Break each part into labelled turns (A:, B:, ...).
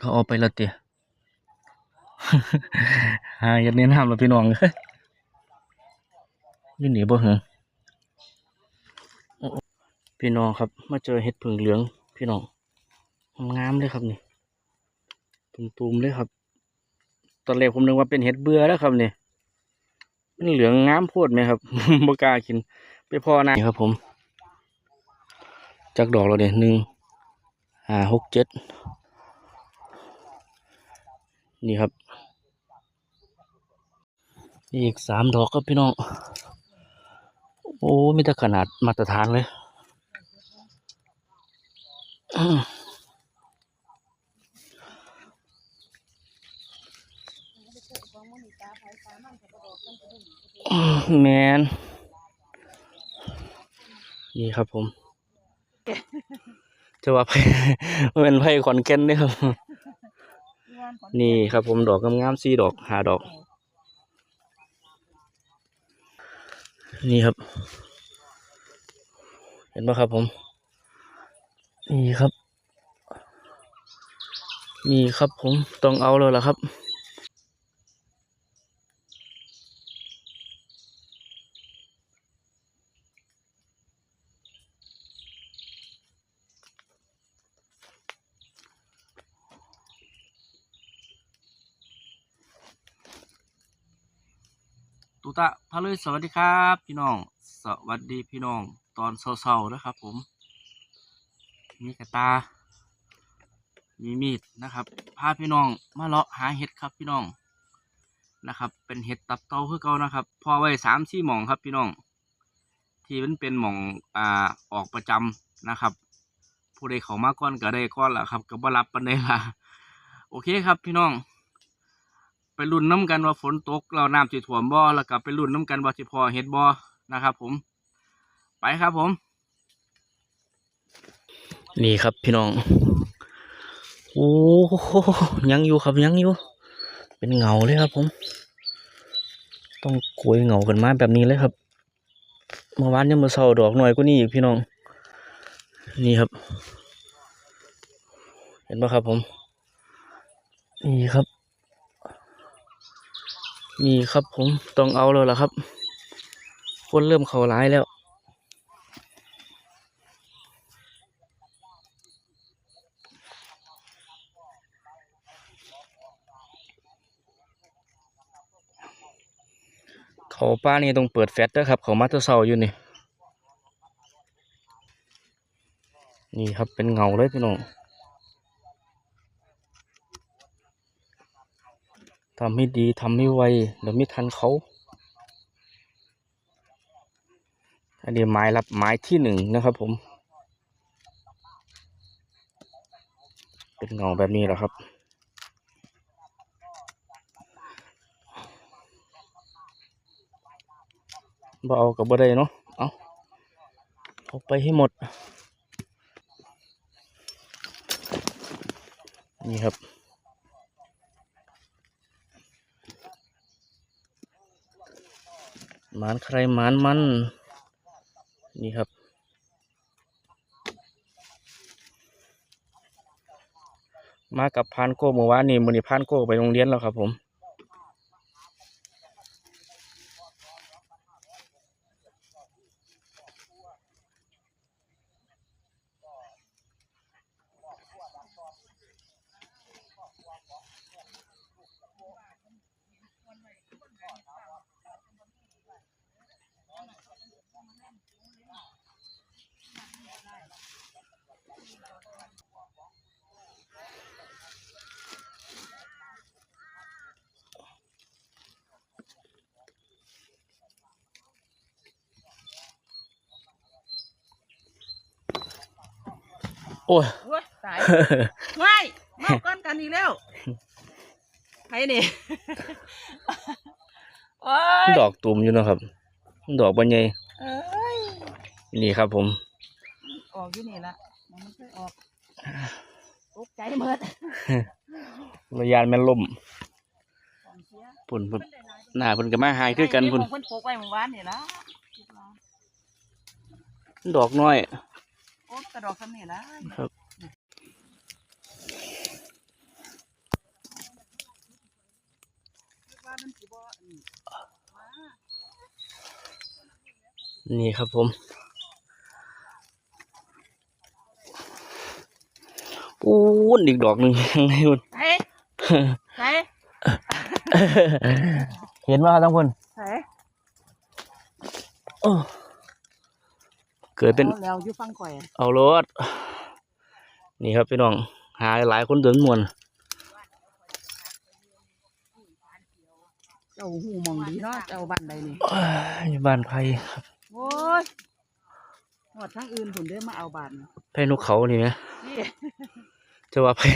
A: เขาเอาไปละเตียหาอย่าเน้นห้ามเราพี่น้องเอ้ยอยี่หนีบ่เหรอโอ้โอ้พี่น้องครับ มาเจอเห็ดผึ่งเหลือง พี่น้องงามเลยครับนี่ตุ่มๆเลยครับ ตอนแรกผมนึกว่าเป็นเห็ดเบื่อแล้วครับนี่มันเหลืองงามโพดไหมครับบกากิน ไปพอนานี่ครับผมจากดอกเราเนี่ยหนึ่งห้าหกเจ็ด นี่ครับนี่อีกสามดอกครับพี่น้อง โอ้ไมีแต่ขนาดมาตรฐานเลยแมนนี่ครับผมจะว่าไผ่เป็นไผ่ขอนแก่นด้อครับ นี่ครับผมดอกงามๆสี่ดอกห้าดอก นี่ครับ เห็นไหมครับผม นี่ครับ นี่ครับผมต้องเอาเลยล่ะครับ ตุตะพะเลยสวัสดีครับ พี่น้อง สวัสดีพี่น้อง ตอนเช้าๆนะครับ ผม มีกระตา มีมีดนะครับ พาพี่น้องมาเลาะหาเห็ดครับพี่น้องนะครับ เป็นเห็ดตับเต้าคือเก่านะครับ พอไว้สามสี่หม่องครับพี่น้อง ที่มันเป็นหม่องอ่าออกประจำนะครับ ผู้ใดเขามาก่อนก็ได้ก่อนละครับก็บ่รับปันได้ละโอเคครับพี่น้อง ไปรุ่นน้ำกันว่าฝนตกเราน้ำสิท่วมบ่อแล้วก็ไปรุ่นน้ำกันว่าสิพอเห็ดบ่อนะครับ ผม ไปครับผม นี่ครับพี่น้อง โอ้ยังอยู่ครับยังอยู่ เป็นเงาเลยครับ ผม ต้องโกยเงากันมาแบบนี้เลยครับเมื่อวานยังมาเศร้าดอกหน่อยกว่านี้อีกพี่น้อง นี่ครับ เห็นปะครับผม นี่ครับ นี่ครับผมต้องเอาแล้วล่ะครับ คนเริ่มเข้าร้ายแล้ว เขาป้านี่ต้องเปิดแฟลชด้วยครับ เขามาแตะเสาอยู่นี่ นี่ครับเป็นเงาเลยพี่น้อง ทำให้ดีทำให้ไวเดี๋ยวไม่ทันเขาอันนี้ไม้รับไม้ที่หนึ่งนะครับผม เป็นเงาแบบนี้แหละครับ บ่เอากับบ่ได้เนาะ เอาเอาไปให้หมด นี่ครับ หมานใครหมานมัน นี่ครับ มากับพานโก้เมื่อวานนี่มือนี่พานโก้ไปโรงเรียนแล้วครับผม โอ้ย
B: โอ้ยตายไม่มาก้อนกันอีกแล้วไปนี่โอ้ย
A: ดอกตุ่มอยู่เนาะครับ ดอกบานใหญ่
B: เอ้ย
A: นี่ครับผม
B: ออกอยู่นี่ละมันไม่ค่อยออกตกใจหมด
A: ระยานแม่นล่ม
B: ของเสีย
A: พุ่นพุ่นหน้าพุ่นก็มาหายคือกันพุ่น
B: เพิ่นปลูกไว้เมื่อวานนี่ละ
A: ดอกน้อย
B: กบกระดอกสำนี่ละ
A: ครับนี่ครับผม อู้นอีกดอกหนึ่งไงคุณเห็นว่าทั้งคน
B: ใช่
A: เกิดเป็น
B: อาแล้วอยู่ฟังข่อย
A: เอารถนี่ครับพี่น้องหาหลายคนเดินมวน
B: เจ้าหูมองดีเนาะเจ้าบ้านใดนี่
A: อ้ายอยู่บ้านไผ่ครับ
B: โอ้ยหอดทั้งอื่นผมเด้อมาเอาบ้านนี่
A: ไผ่นกเขานี่ไหม
B: นี่
A: จะว่าไผ่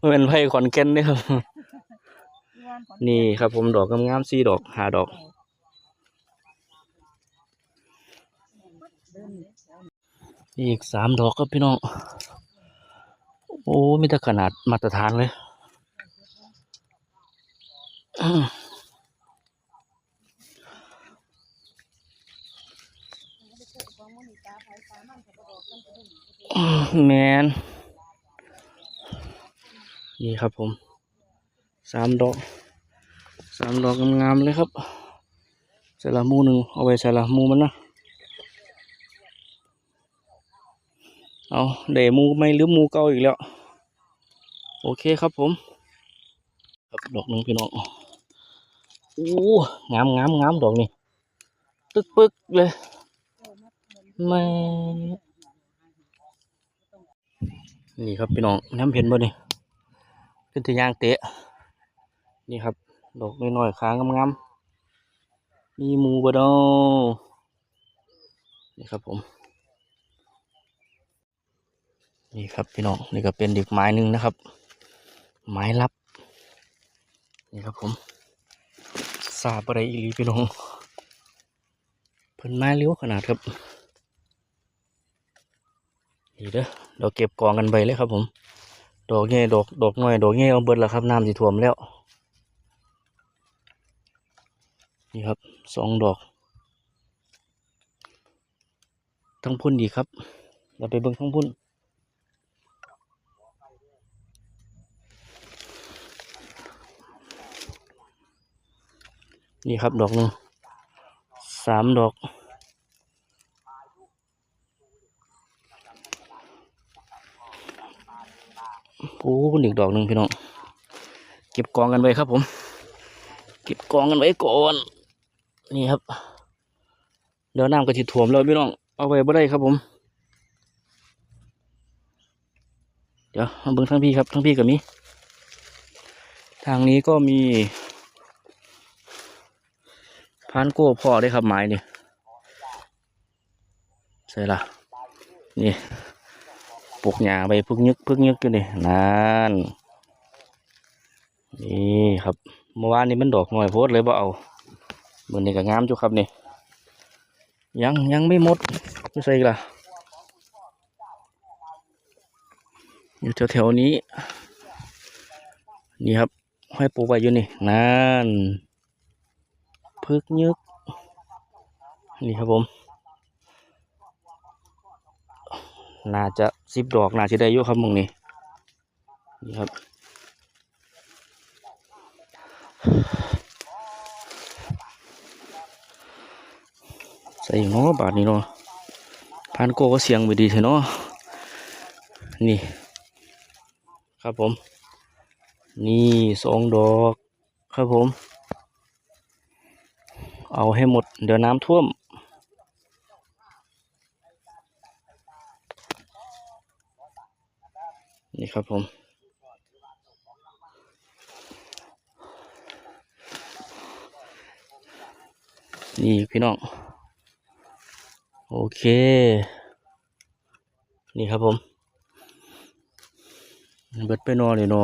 A: มันเป็นไผ่ขอนแก่นนี่ครับ นี่ครับผมดอกงามๆสี่ดอกหาดอก
B: เดิน
A: อีกสามดอกครับพี่น้อง โอ้มีแต่ขนาดมาตรฐานเลยแมนนี่ครับผมสามดอกสามดอกงามๆเลยครับใส่ละมูหนึ่งเอาไว้ใส่ละมูมันนะ เอาเดมูไม่หรือมูเก่าอีกแล้ว โอเคครับผม ครับดอกหนึ่งพี่น้องโอ้งามงามงามดอกนี่ตึกปึกเลยม่นี่ครับพี่น้องน้ำเห็นบ่นี่ขึ้นที่ย่างเตะ นี่ครับ ดอกน้อยๆขางงามๆมีมูบ่ดอนี่ครับผม นี่ครับพี่น้องนี่ก็เป็นอีกไม้หนึ่งนะครับ ไม้ลับ นี่ครับผมทราบอะไรอีหลีพี่น้องเพิ่นไม้เลี้ยวขนาดครับนี่เด้อเราเก็บกองกันไปเลยครับผม ดอกเงี้ยดอกดอกน้อยดอกเงี้ยเอาเบิดแล้วครับน้ำสิท่วมแล้ว นี่ครับสองดอก ทั้งพุ่นดีครับ เราไปเบิ่งทั้งพุ่น นี่ครับดอกหนึ่งสามดอก โอ้คุณอีกดอกหนึ่งพี่น้อง เก็บกองกันไว้ครับผม เก็บกองกันไว้ก่อน นี่ครับ เดี๋ยวน้ำก็จะถ่วมแล้วพี่น้อง เอาไว้บ่ได้ครับผม เดี๋ยวมาเบิ่งทั้งพี่ครับ ทั้งพี่กับมี ทางนี้ก็มี พานโก้พ่อได้ครับไม้นี่ใส่ละนี่ปลูกหญ้าไปพึกยึกพึกยึกอยู่นี่นั่นนี่ครับเมื่อวานนี้มันดอกหน่อยโพดเลยบ่เอามือนี้ก็งามจุครับนี่ยังยังไม่หมดไม่ใส่อีกล่ะอยู่แถวๆนี้ นี่ครับให้ปลูกไว้อยู่นี่นั่น พึกยึก นี่ครับผม น่าจะสิบดอกน่าจะได้อยู่ครับมึงนี่นี่ครับใส่เนาะบาทนี้เนาะพันโกก็เสียงไปดีเถอะเนาะนี่ ครับผม นี่สองดอก ครับผม เอาให้หมด เดี๋ยวน้ำท่วม นี่ครับผม นี่พี่น้อง โอเค นี่ครับผม เบิดไปนอนเลยนอ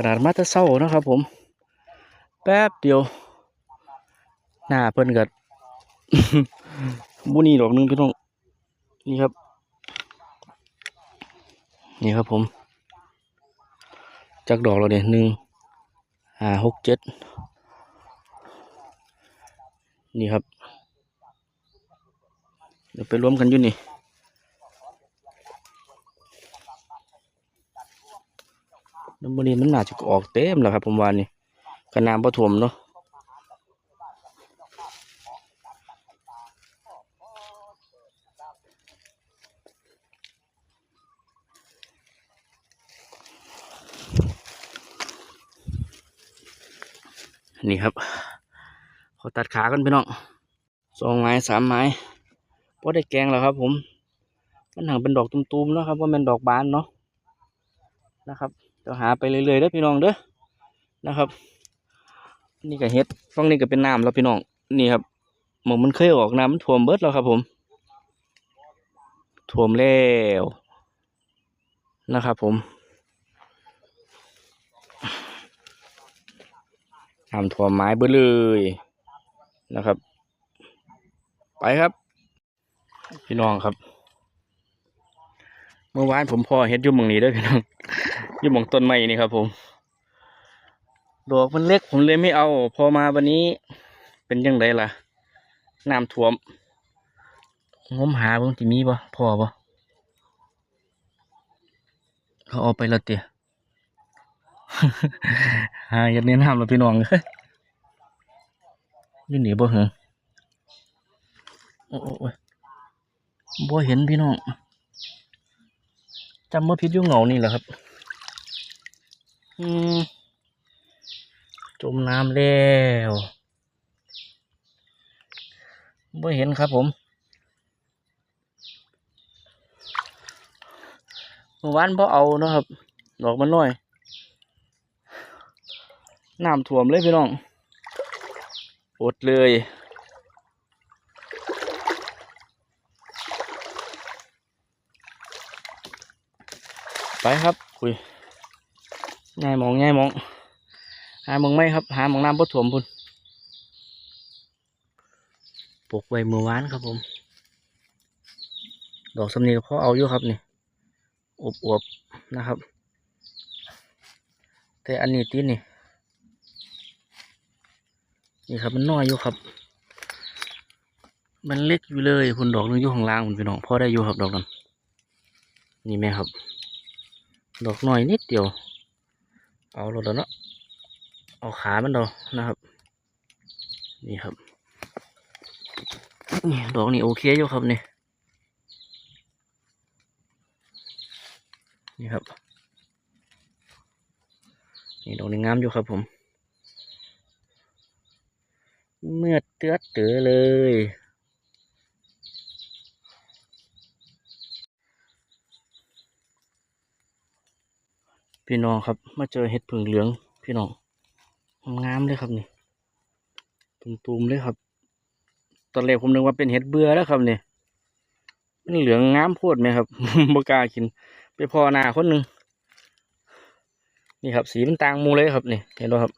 A: ขนาดมาต่เศร้านะครับผม แป๊บเดียว หน้าเพิ่นกัดบุนี่ดอกนึงพี่น้อง นี่ครับ นี่ครับผมจากดอกเราเนี่ยหนึ่งห้าหกเจ็ด นี่ครับ เดี๋ยวไปรวมกันอยู่นี่ แล้วมื้อนี้มันน่าจะออกเต็มแล้วครับ ผมวานี่ก็น้ำบ่ท่วมเนาะนี่ครับขอตัดขากันพี่น้องสองไม้สามไม้พอได้แกงแล้วครับ ผม มันหางเป็นดอกตุ้มๆเนาะครับว่าเป็นดอกบานเนาะนะครับ เดี๋ยวหาไปเรื่อยๆเด้อพี่น้องเด้อนะครับ นี่ก็เฮ็ดฝั่งนี้ก็เป็นน้ำแล้วพี่น้องนี่ครับหมองมันเคยออกน้ำมันท่วมเบิดแล้วครับ ผมท่วมแล้วนะครับ ผมน้ำท่วมไม้เบิดเลยนะครับ ไปครับ พี่น้องครับ เมื่อวานผมพอเฮ็ดยู่หมองนี้ด้วยพี่น้อง อยู่หมองต้นไม้นี่ครับผม ดอกมันเล็กผมเลยไม่เอา พอมาวันนี้เป็นยังไงล่ะ น้ำท่วมงมหาเบิ่งที่มีบ่พอบ่เขาเอาไปและเตียหาอย่าเน้นห้ามเราพี่น้องเอ้ยอยู่หนีบ่เหรอโอ้โอ้ยบ่เห็นพี่น้องจำว่าพิษยุ่งเหงานี่แหละครับอืม จมน้ำแล้วไม่เห็นครับผมเมื่อวานพอเอานะครับ ดอกมันน้อยน้ำท่วมเลยพี่น้องอดเลยไปครับคุย ง่ายมองง่ายมอง หามองไม่ครับ หามองน้ำบ่ถ่วมพุ่นปลูกไว้เมื่อวานครับผม ดอกสำนีก็พอเอาอยู่ครับนี่อบอวบนะครับ แต่อันนี้ตีนี่นี่ครับมันน้อยอยู่ครับ มันเล็กอยู่เลยคุณดอกนึงอยู่ข้างล่างคุณพี่น้องพอได้อยู่ครับดอกนั้นนี่แม่ครับ ดอกน้อยนิดเดียว เอาลงแล้วเนาะเอาขามันเรานะครับ นี่ครับนี่ดอกนี่โอเคอยู่ครับนี่นี่ครับ นี่ดอกนี่งามอยู่ครับผม เมื่อเตือเตือเลย พี่น้องครับ มาเจอเห็ดผึ่งเหลือง พี่น้องงามเลยครับนี่ตุ่มๆเลยครับ ตอนแรกผมนึกว่าเป็นเห็ดเบื่อแล้วครับนี่มันเหลืองงามโพดไหมครับบกากิน ไปพอหนาคนหนึ่งนี่ครับ สีมันต่างมูเลยครับนี่เห็นไหมครับ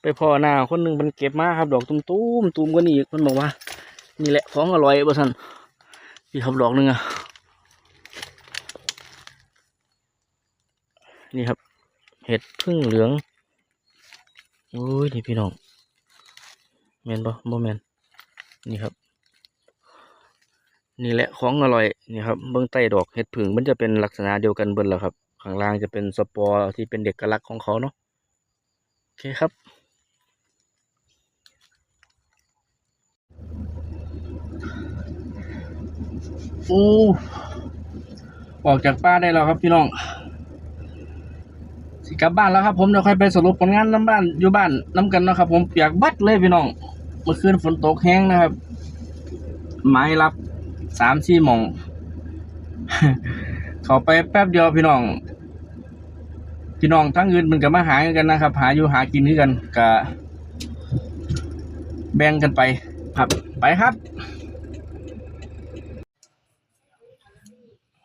A: ไปพอหนาคนหนึ่งมันเก็บมาครับ ดอกตุ้มๆตุ้มกว่านี้อีกมันบอกว่า นี่แหละของอร่อยบ่สันนี่ครับดอกหนึ่งอะ นี่ครับ เห็ดพึ่งเหลืองโอ้ยนี่พี่น้องแมนปะบ่แมนนี่ครับ นี่แหละของอร่อยนี่ครับเบื้องใต้ดอกเห็ดผึ่งมันจะเป็นลักษณะเดียวกันเบิดแล้วครับ ข้างล่างจะเป็นสปอร์ที่เป็นเอกกลักของเขาเนาะโอเคครับโอ้ออกจากป่าได้แล้วครับพี่น้อง กลับบ้านแล้วครับผมเดี๋ยวค่อยไปสรุปผลงานน้ำบ้านอยู่บ้านน้ำกันนะครับ ผมเปียกบัดเลยพี่น้องเมื่อคืนฝนตกแห้งนะครับ ไม้รับสามสี่หมอง เขาไปแป๊บเดียวพี่น้อง พี่น้องทั้งอื่นมันก็มาหากันนะครับ หาอยู่หากินด้วยกันกะแบ่งกันไปครับ ไปครับ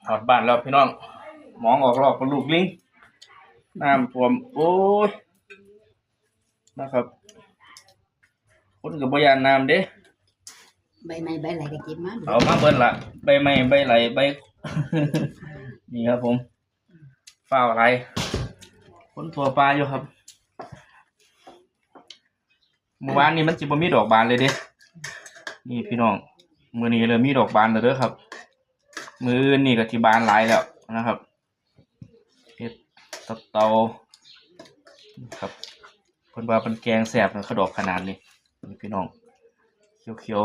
A: หอดบ้านแล้วพี่น้องมองออกรอกกับลูกลิง น้ำท่วม โอ้ยนะครับคนกับบยานน้ำเด้
B: ใบไม้ใบไหลก็เก็บมาดู
A: เอามาเบิ้ละใบไม้ใบไหลใบ นี่ครับผมฝ้าวอะไรคนทั่วปลาอยู่ครับเมื่อวานนี้มันจิบมีดอกบานเลยเด้นี่พี่น้องมือนี้เลยมีดอกบานแล้วเด้อครับ มืออื่นนี่ก็ที่บานหลายแล้วนะครับเฮ็ด ตับเตาครับเพิ่นว่าเป็นแกงแสบนะขดอกขนาดนี้พี่น้องเขียว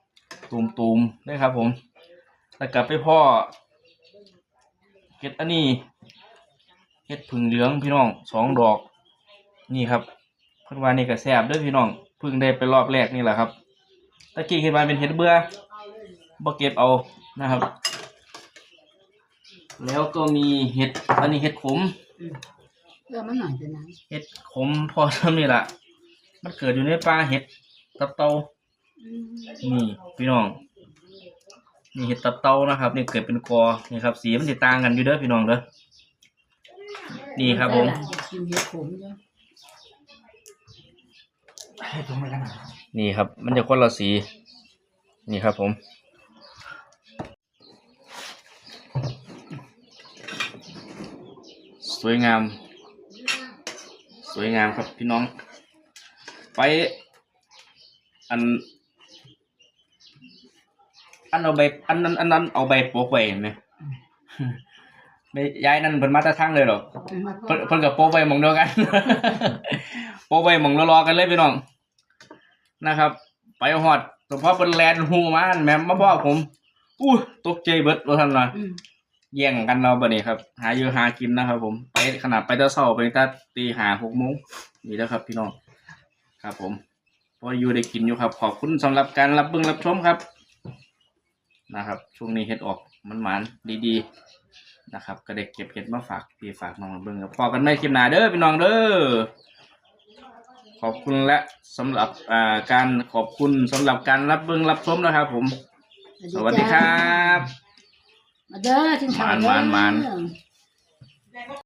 A: ๆตูมๆได้ครับผมแล้วกลับไปพ่อเห็ดอันนี้เห็ดผึ่งเหลืองพี่น้องสองดอก นี่ครับเพิ่นว่านี่ก็แซ่บด้อพี่น้องพิ่งได้ไปรอบแรกนี่แหละครับตะกี้เห็นว่าเป็นเห็ดเบื่อบ่เก็บเอานะครับ แล้วก็มีเห็ดอันนี้เห็ดขม
B: เรื่องมันหน่อยเป็นไง
A: เห็ดขมพอทำนี่แหละมันเกิดอยู่ในป่าเห็ดตับเตานี่พี่น้อง นี่เห็ดตับเตานะครับ นี่เกิดเป็นกอ นี่ครับ สีมันติต่างกันอยู่เด้อพี่น้องเด้อ นี่ครับผม
B: กินเห็ดขมเยอะ
A: นี่ครับ มันจะคนละสี นี่ครับผม สวยงาม สวยงามครับพี่น้อง ไปอัน อันเอาใบอันนั้นอันนั้นเอาใบโปกไว้เห็นไหมไม่ย้ายนั่นเพิ่นมาแตะทั้งเลยหรอกเพิ่นเพิ่นกับโป๊ไปหมองเดียวกัน โป๊ไปหมองรอๆกันเลยพี่น้องนะครับ ไปฮอดแต่พอเป็นแลนด์ฮูมาอันแม่มมาบอกผมอู้ตกใจเบิดว่าท่านล่ะ แย่งกันเราบัดนี้ครับ หาอยู่หากินนะครับ ผมไปขนาดไปต่เช้าไปต่ตีหาหกโมงนี่แล้วครับพี่น้องครับ ผมพออยู่ได้กินอยู่ครับ ขอบคุณสำหรับการรับเบิ่งรับชมครับนะครับ ช่วงนี้เฮ็ดออกมันหมานดีๆนะครับ ก็ได้เก็บเห็ดมาฝากพี่ฝากน้องเบิ่งครับพอกันไม่คลิปหน้าเด้อพี่น้องเด้อขอบคุณและสำหรับอ่าการขอบคุณสำหรับการรับเบิ่งรับชมนะครับ ผม สวัสดีครับ
B: มาเด้อกินข้าว
A: หมานหมานหมาน
B: เด้